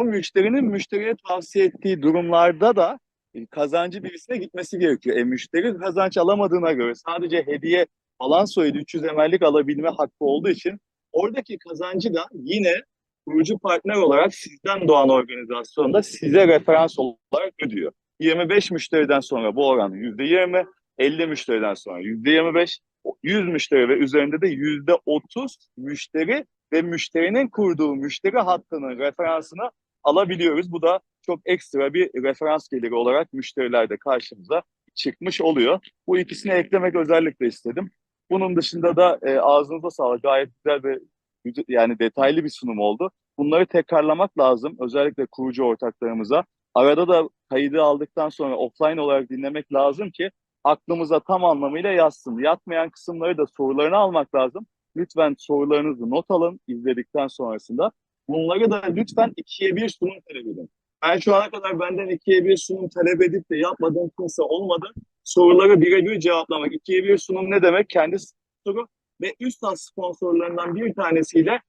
o müşterinin müşteriye tavsiye ettiği durumlarda da e, kazancı birisine gitmesi gerekiyor. E müşteri kazanç alamadığına göre sadece hediye falan soyadı 300 ml'lik alabilme hakkı olduğu için oradaki kazancı da yine kurucu partner olarak sizden doğan organizasyonda size referans olarak ödüyor. 25 müşteriden sonra bu oran %20, 50 müşteriden sonra %25, 100 müşteri ve üzerinde de %30 müşteri ve müşterinin kurduğu müşteri hattının referansını alabiliyoruz. Bu da çok ekstra bir referans geliri olarak müşterilerde karşımıza çıkmış oluyor. Bu ikisini eklemek özellikle istedim. Bunun dışında da e, ağzınıza sağlık. Gayet güzel ve yani detaylı bir sunum oldu. Bunları tekrarlamak lazım. Özellikle kurucu ortaklarımıza. Arada da kaydı aldıktan sonra offline olarak dinlemek lazım ki aklımıza tam anlamıyla yazsın. Yatmayan kısımları da sorularını almak lazım. Lütfen sorularınızı not alın izledikten sonrasında. Bunları da lütfen ikiye bir sunum talep edin. Ben şu ana kadar benden ikiye bir sunum talep edip de yapmadığım kimse olmadı. Soruları birebir cevaplamak. İkiye bir sunum ne demek? Kendi soru ve üst hat sponsorlarından bir tanesiyle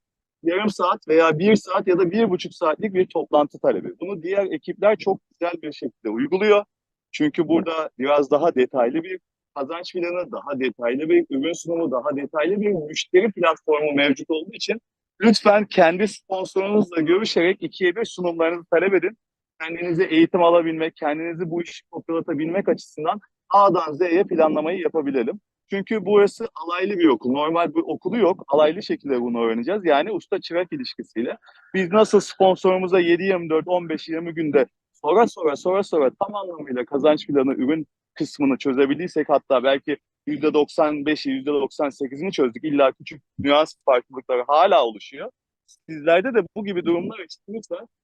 yarım saat veya bir saat ya da bir buçuk saatlik bir toplantı talebi. Bunu diğer ekipler çok güzel bir şekilde uyguluyor. Çünkü burada biraz daha detaylı bir kazanç planı, daha detaylı bir ürün sunumu, daha detaylı bir müşteri platformu mevcut olduğu için lütfen kendi sponsorunuzla görüşerek ikiye bir sunumlarınızı talep edin. Kendinize eğitim alabilmek, kendinizi bu işi kopyalatabilmek açısından A'dan Z'ye planlamayı yapabilelim. Çünkü burası alaylı bir okul. Normal bir okulu yok. Alaylı şekilde bunu öğreneceğiz. Yani usta çırak ilişkisiyle. Biz nasıl sponsorumuza 7-24, 15-20 günde sonra sonra sonra sonra tam anlamıyla kazanç planı, ürün kısmını çözebildiysek hatta belki %95'i, %98'ini çözdük. İlla küçük nüans farklılıkları hala oluşuyor. Sizlerde de bu gibi durumlar için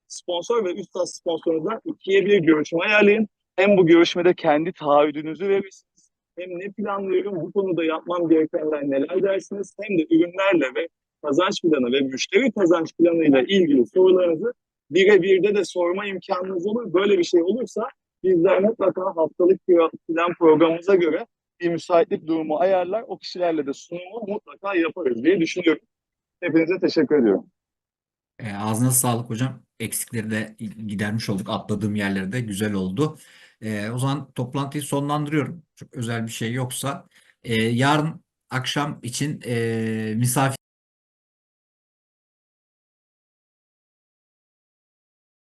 sponsor ve üst hat sponsorunuzdan ikiye bir görüşme ayarlayın. Hem bu görüşmede kendi taahhüdünüzü verirsiniz. Hem ne planlıyorum, bu konuda yapmam gerekenler neler dersiniz. Hem de ürünlerle ve kazanç planı ve müşteri kazanç planıyla ilgili sorularınızı birebirde de sorma imkanınız olur. Böyle bir şey olursa bizler mutlaka haftalık plan programımıza göre bir müsaitlik durumu ayarlar. O kişilerle de sunumu mutlaka yaparız diye düşünüyorum. Hepinize teşekkür ediyorum. E, ağzına sağlık hocam. Eksikleri de gidermiş olduk. Atladığım yerleri de güzel oldu. E, o zaman toplantıyı sonlandırıyorum. Çok özel bir şey yoksa. E, yarın akşam için e, misafir